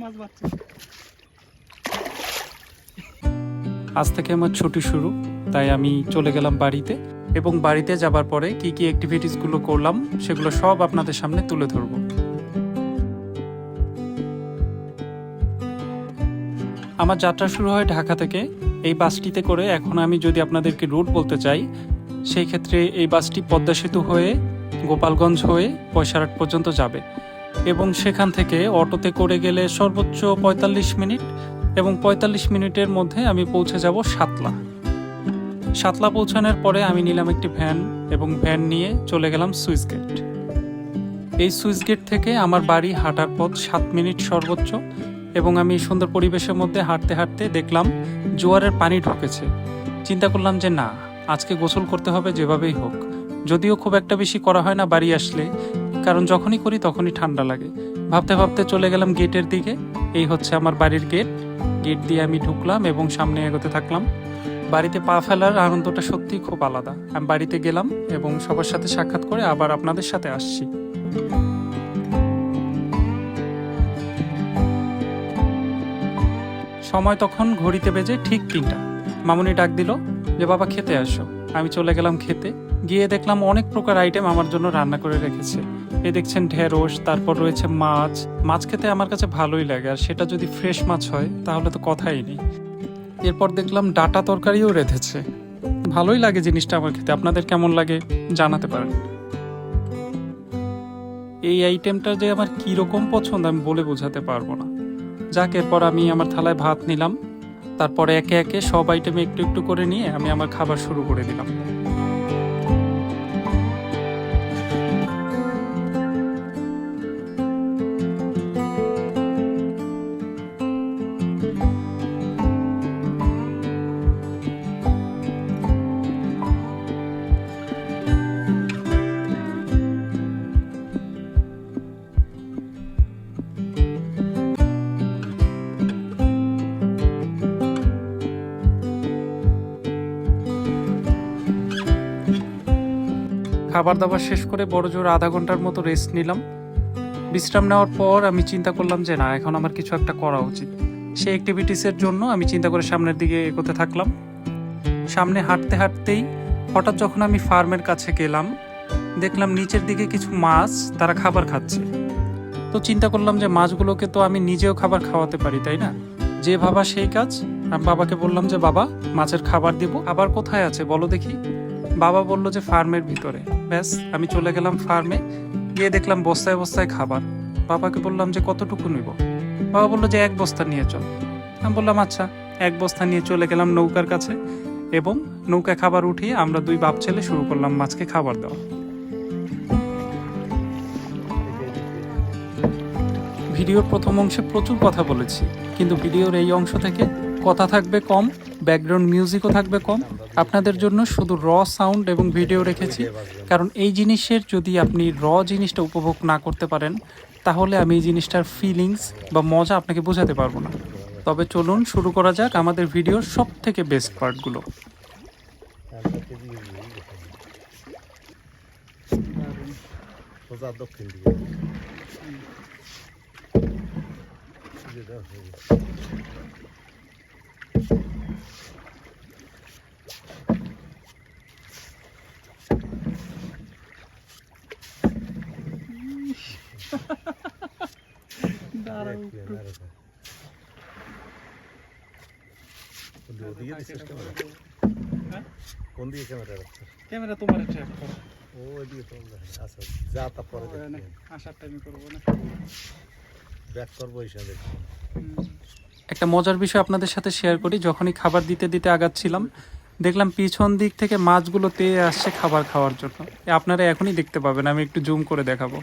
মাছ বাচ্চা। আজ থেকে আমার ছুটি শুরু তাই আমি চলে গেলাম বাড়িতে এবং বাড়িতে যাবার পরে কি কি অ্যাক্টিভিটিসগুলো করলাম সেগুলো সব আপনাদের সামনে তুলে ধরবো। আমার যাত্রা শুরু হয় ঢাকা থেকে। এই বাসটিতে করে এখন আমি যদি আপনাদেরকে রুট বলতে চাই সেই ক্ষেত্রে এই বাসটি পদ্মা সেতু হয়ে গোপালগঞ্জ হয়ে পয়সারহাট পর্যন্ত যাবে। এবং সেখান থেকে অটোতে করে গেলে সর্বোচ্চ পঁয়তাল্লিশ মিনিট এবং পঁয়তাল্লিশ মিনিটের মধ্যে আমি পৌঁছে যাব সাতলা। সাতলা পৌঁছানোর পরে আমি নিলাম একটি ভ্যান এবং ভ্যান নিয়ে চলে গেলাম সুইস গেট। এই সুইস গেট থেকে আমার বাড়ি হাঁটার পথ সাত মিনিট সর্বোচ্চ এবং আমি সুন্দর পরিবেশের মধ্যে হাঁটতে হাঁটতে দেখলাম জোয়ারের পানি ঢুকেছে। চিন্তা করলাম যে না, আজকে গোসল করতে হবে যেভাবেই হোক। যদিও খুব একটা বেশি করা হয় না বাড়ি আসলে কারণ যখনই করি তখনই ঠান্ডা লাগে। ভাবতে ভাবতে চলে গেলাম গেটের দিকে। এই হচ্ছে আমার বাড়ির গেট। গেট দিয়ে আমি ঢুকলাম এবং সামনে এগোতে থাকলাম। বাড়িতে পা ফেলার আনন্দটা সত্যিই খুব আলাদা। আমি বাড়িতে গেলাম এবং সবার সাথে সাক্ষাৎ করে আবার আপনাদের সাথে আসছি। সময় তখন ঘড়িতে বেজে ঠিক তিনটা। মামুনি ডাক দিল যে, বাবা, খেতে আসো। আমি চলে গেলাম খেতে। গিয়ে দেখলাম অনেক প্রকার আইটেম আমার জন্য রান্না করে রেখেছে। এ দেখছেন ঢেঁড়স, তারপর রয়েছে মাছ। মাছ খেতে আমার কাছে ভালোই লাগে, আর সেটা যদি ফ্রেশ মাছ হয়, তাহলে তো কথাই নেই। এরপর দেখলাম ডাটা তরকারিও রেঁধেছে। ভালোই লাগে জিনিসটা আমার খেতে। আপনাদের কেমন লাগে জানাতে পারেন। এই আইটেমটা যে আমার কীরকম পছন্দ, আমি বলে বোঝাতে পারব না। যাক, এরপর আমি আমার থালায় ভাত নিলাম। তারপরে একে একে সব আইটেম একটু একটু করে নিয়ে আমি আমার খাবার শুরু করে দিলাম। খাবার দাবার শেষ করে বড় জোর আধা ঘণ্টার মতো রেস্ট নিলাম। বিশ্রাম নেওয়ার পর আমি চিন্তা করলাম যে, না, এখন আমার কিছু একটা করা উচিত। সেই অ্যাক্টিভিটিসের জন্য আমি চিন্তা করে সামনের দিকে এগোতে থাকলাম। সামনে হাঁটতে হাঁটতেই হঠাৎ যখন আমি ফার্মের কাছে গেলাম, দেখলাম নিচের দিকে কিছু মাছ তারা খাবার খাচ্ছে। তো চিন্তা করলাম যে, মাছগুলোকে তো আমি নিজেও খাবার খাওয়াতে পারি, তাই না? যে ভাবা সেই কাজ, আমি বাবাকে বললাম যে, বাবা, মাছের খাবার দিব। আবার কোথায় আছে বলো দেখি? বাবা বলল যে ফার্মের ভিতরে। ব্যাস, আমি চলে গেলাম ফার্মে, গিয়ে দেখলাম বস্তায় বস্তায় খাবার। বাবাকে বললাম যে কতটুকু নিব? বাবা বলল যে এক বস্তা নিয়ে চল। আমি বললাম আচ্ছা এক বস্তা নিয়ে চলে গেলাম নৌকার কাছে এবং নৌকা খাবার উঠিয়ে আমরা দুই বাপ ছেলে শুরু করলাম মাছকে খাবার দেওয়া। ভিডিওর প্রথম অংশে প্রচুর কথা বলেছি, কিন্তু ভিডিওর এই অংশ থেকে কথা থাকবে কম ব্যাকগ্রাউন্ড মিউজিকও থাকবে কম। আপনাদের জন্য শুধু র সাউন্ড এবং ভিডিও রেখেছি। কারণ এই জিনিসের যদি আপনি র জিনিসটা উপভোগ না করতে পারেন, তাহলে আমি এই জিনিসটার ফিলিংস বা মজা আপনাকে বোঝাতে পারব না। তবে চলুন শুরু করা যাক আমাদের ভিডিওর সব থেকে বেস্ট পার্টগুলো দক্ষিণ দিকে যে দেখো, এই যে। দাঁড়াও একটু একটু। আর এটা। কোন দিকে ক্যামেরা? হ্যাঁ? কোন দিকে ক্যামেরা ক্যামেরা তোমার ট্র্যাক করো। ও ওইদিকে তো আচ্ছা যা ওখানে দেখি আসার টাইমে করব না। ব্যাক করব হুম। একটা মজার বিষয় আপনাদের সাথে শেয়ার করি। যখনই খাবার দিতে দিতে আগাচ্ছিলাম, দেখলাম পিছন দিক থেকে মাছগুলো তেয়ে আসছে খাবার খাওয়ার জন্য। আপনারা এখনই দেখতে পাবেন, আমি একটু জুম করে দেখাবো।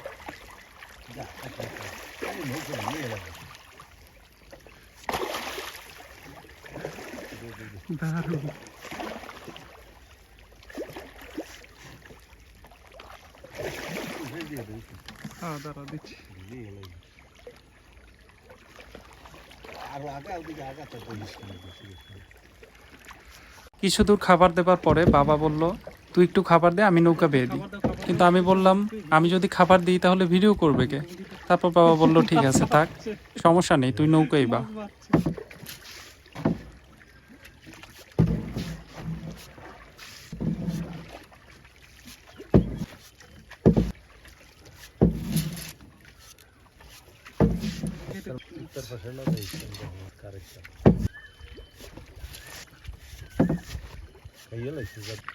হ্যাঁ দাঁড়া দিচ্ছি আরও আগা ওদিকে আগাতে বলিস না বেশি বেশি। কিছু দূর খাবার দেবার পরে বাবা বলল, তুই একটু খাবার দে, আমি নৌকা বেয়ে দিই। কিন্তু আমি বললাম, আমি যদি খাবার দিই তাহলে ভিডিও করবে কে? তারপর বাবা বলল, ঠিক আছে, থাক, সমস্যা নেই, তুই নৌকাই বা। सत्तर परसेंट होता है इसके कार्यक्रम कहिए लगे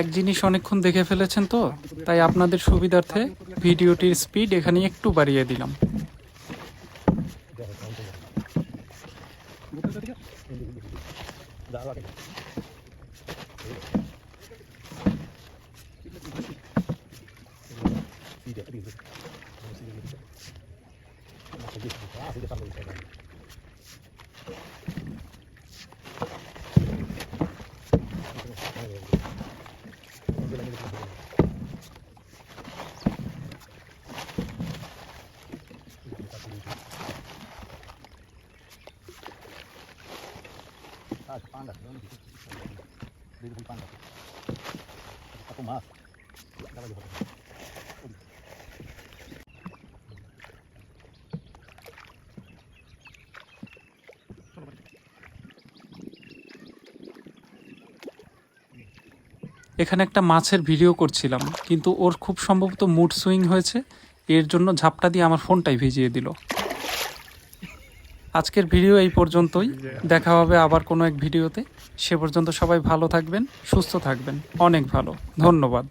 এক জিনিস অনেকক্ষণ দেখে ফেলেছেন তো, তাই আপনাদের সুবিধার্থে ভিডিওটির স্পিড এখানে একটু বাড়িয়ে দিলাম। Thank কাউন্টে Panda. Beautiful panda. Aku mas. Dapat di foto. এখানে একটা মাছের ভিডিও করছিলাম, কিন্তু ওর খুব সম্ভবত মুড সুইং হয়েছে এর জন্য ঝাপটা দিয়ে আমার ফোনটাই ভিজিয়ে দিল আজকের ভিডিও এই পর্যন্তই। দেখা হবে আবার কোনো এক ভিডিওতে। সে পর্যন্ত সবাই ভালো থাকবেন সুস্থ থাকবেন। অনেক ভালো। ধন্যবাদ।